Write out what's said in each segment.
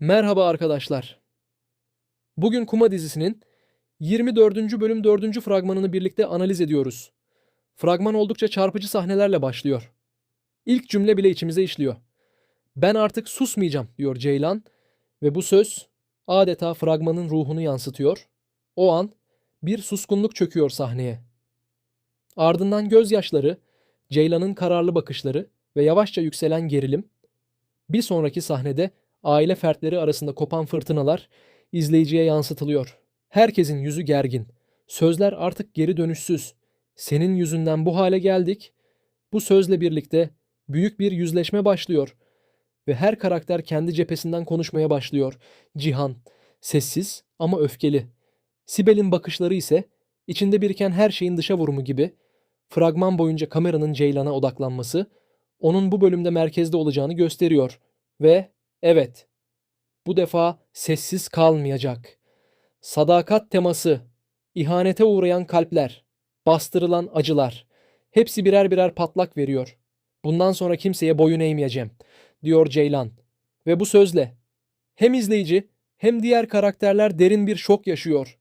Merhaba arkadaşlar. Bugün Kuma dizisinin 24. bölüm 4. fragmanını birlikte analiz ediyoruz. Fragman oldukça çarpıcı sahnelerle başlıyor. İlk cümle bile içimize işliyor. Ben artık susmayacağım diyor Ceylan ve bu söz adeta fragmanın ruhunu yansıtıyor. O an bir suskunluk çöküyor sahneye. Ardından gözyaşları, Ceylan'ın kararlı bakışları ve yavaşça yükselen gerilim bir sonraki sahnede aile fertleri arasında kopan fırtınalar izleyiciye yansıtılıyor. Herkesin yüzü gergin. Sözler artık geri dönüşsüz. Senin yüzünden bu hale geldik. Bu sözle birlikte büyük bir yüzleşme başlıyor ve her karakter kendi cephesinden konuşmaya başlıyor. Cihan sessiz ama öfkeli. Sibel'in bakışları ise içinde biriken her şeyin dışa vurumu gibi fragman boyunca kameranın Ceylan'a odaklanması onun bu bölümde merkezde olacağını gösteriyor ve evet bu defa sessiz kalmayacak. Sadakat teması, ihanete uğrayan kalpler, bastırılan acılar hepsi birer birer patlak veriyor. Bundan sonra kimseye boyun eğmeyeceğim diyor Ceylan ve bu sözle hem izleyici hem diğer karakterler derin bir şok yaşıyor.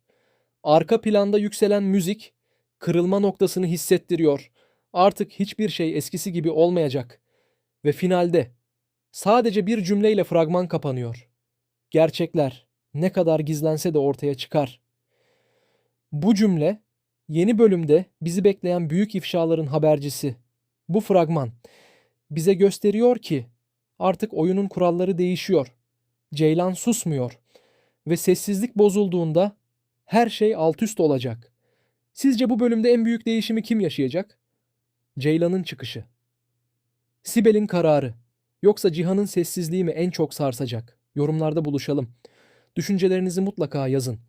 Arka planda yükselen müzik kırılma noktasını hissettiriyor. Artık hiçbir şey eskisi gibi olmayacak. Ve finalde sadece bir cümleyle fragman kapanıyor. Gerçekler ne kadar gizlense de ortaya çıkar. Bu cümle yeni bölümde bizi bekleyen büyük ifşaların habercisi. Bu fragman bize gösteriyor ki artık oyunun kuralları değişiyor. Ceylan susmuyor ve sessizlik bozulduğunda her şey alt üst olacak. Sizce bu bölümde en büyük değişimi kim yaşayacak? Ceylan'ın çıkışı. Sibel'in kararı. Yoksa Cihan'ın sessizliği mi en çok sarsacak? Yorumlarda buluşalım. Düşüncelerinizi mutlaka yazın.